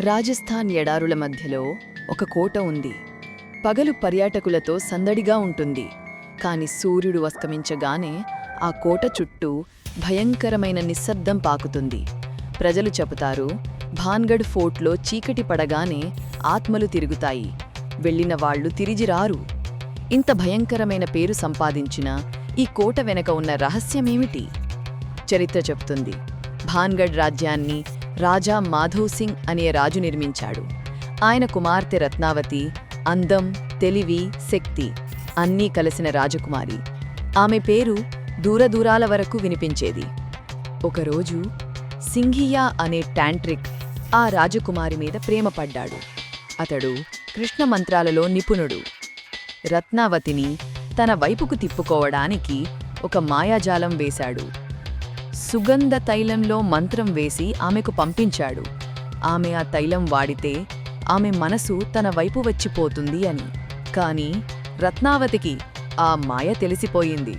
రాజస్థాన్ ఎడారుల మధ్యలో ఒక కోట ఉంది. పగలు పర్యాటకులతో సందడిగా ఉంటుంది. కాని సూర్యుడు అస్తమించగానే ఆ కోట చుట్టూ భయంకరమైన నిశ్శబ్దం పాకుతుంది. ప్రజలు చెబుతారు భాన్గఢ్ ఫోర్ట్లో చీకటి పడగానే ఆత్మలు తిరుగుతాయి. వెళ్ళిన వాళ్ళు తిరిగి రారు. ఇంత భయంకరమైన పేరు సంపాదించిన ఈ కోట వెనక ఉన్న రహస్యమేమిటి? చరిత్ర చెప్తుంది భాన్గఢ్ రాజ్యాన్ని రాజా మాధవ్ సింగ్ అనే రాజు నిర్మించాడు. ఆయన కుమార్తె రత్నావతి అందం తెలివి శక్తి అన్నీ కలిసిన రాజకుమారి. ఆమె పేరు దూరదూరాల వరకు వినిపించేది. ఒకరోజు సింఘియా అనే టాంట్రిక్ ఆ రాజకుమారి మీద ప్రేమపడ్డాడు. అతడు కృష్ణ మంత్రాలలో నిపుణుడు. రత్నావతిని తన వైపుకు తిప్పుకోవడానికి ఒక మాయాజాలం వేశాడు. సుగంధ తైలంలో మంత్రం వేసి ఆమెకు పంపించాడు. ఆమె ఆ తైలం వాడితే ఆమె మనసు తన వైపు వచ్చిపోతుంది అని. కాని రత్నావతికి ఆ మాయ తెలిసిపోయింది.